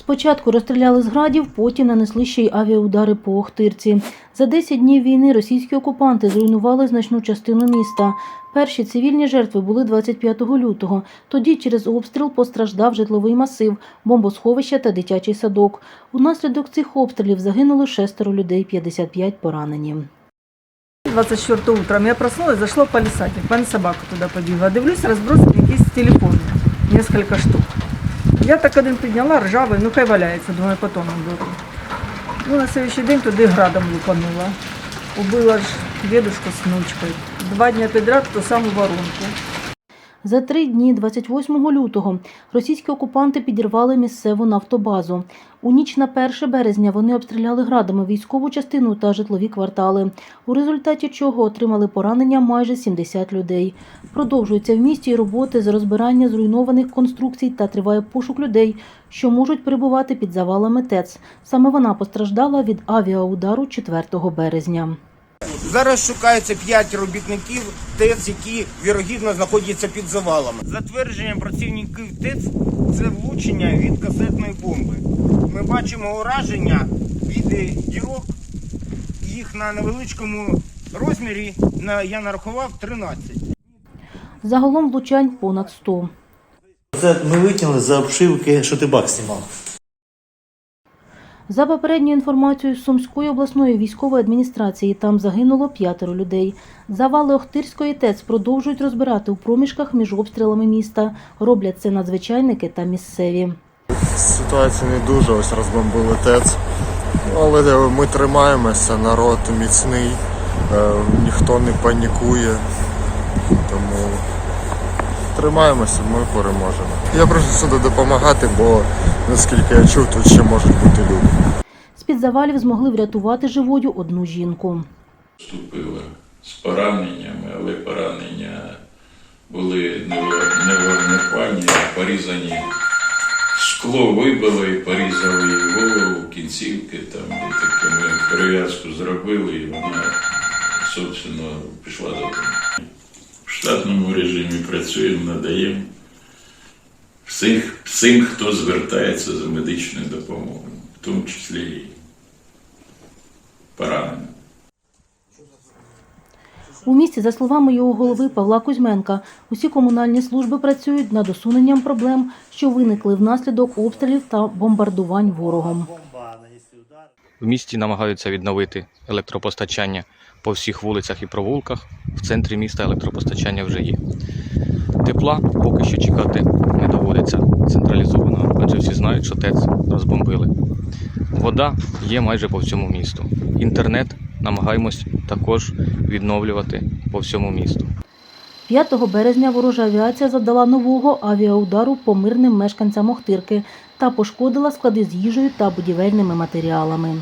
Спочатку розстріляли з градів, потім нанесли ще й авіаудари по Охтирці. За 10 днів війни російські окупанти зруйнували значну частину міста. Перші цивільні жертви були 25 лютого. Тоді через обстріл постраждав житловий масив, бомбосховище та дитячий садок. Унаслідок цих обстрілів загинуло шестеро людей, 55 поранені. 24 утром я проснулась, зашла в палисадник, в мене собака туди побігла. Дивлюсь, розбросані якісь телефони, несколько штук. Я так один підняла, ржавий, ну хай валяється, думаю, потім беру. Ну, на следующий день туди градом лупанула. Убила ж дедушку з внучкою. Два дні підряд ту саму воронку. За три дні, 28 лютого, російські окупанти підірвали місцеву нафтобазу. У ніч на 1 березня вони обстріляли градами військову частину та житлові квартали, у результаті чого отримали поранення майже 70 людей. Продовжуються в місті роботи з розбирання зруйнованих конструкцій та триває пошук людей, що можуть перебувати під завалами ТЕЦ. Саме вона постраждала від авіаудару 4 березня. Зараз шукається 5 робітників ТЕЦ, які вірогідно знаходяться під завалами. За твердженням працівників ТЕЦ, це влучення від касетної бомби. Ми бачимо ураження від дірок, їх на невеличкому розмірі я нарахував 13. Загалом влучань понад 100. Це ми витягли за обшивки, що ти бак знімав. За попередньою інформацією Сумської обласної військової адміністрації, там загинуло п'ятеро людей. Завали Охтирської ТЕЦ продовжують розбирати у проміжках між обстрілами міста. Роблять це надзвичайники та місцеві. Ситуація не дуже, ось розбомбили ТЕЦ. Але ми тримаємося, народ міцний, е, ніхто не панікує. Тому тримаємося, ми переможемо. Я прошу сюди допомагати, бо наскільки я чув, тут ще можуть бути люди. З-під завалів змогли врятувати живою одну жінку. вступила з пораненнями, але поранення були не вогнепальні, а порізані. Шкло вибило і порізали їй голову, кінцівки там, і таке ми перев'язку зробили, і вона, собственно, пішла додому. В штатному режимі працюємо, надаємо всім, всім, хто звертається за медичною допомогою, в тому числі і пораненим. У місті, за словами його голови Павла Кузьменка, усі комунальні служби працюють над усуненням проблем, що виникли внаслідок обстрілів та бомбардувань ворогом. В місті намагаються відновити електропостачання по всіх вулицях і провулках. В центрі міста електропостачання вже є. Тепла поки що чекати не доводиться централізовано, адже всі знають, що ТЕЦ розбомбили. Вода є майже по всьому місту. Інтернет намагаємось також відновлювати по всьому місту. 5 березня ворожа авіація завдала нового авіаудару по мирним мешканцям Охтирки та пошкодила склади з їжею та будівельними матеріалами.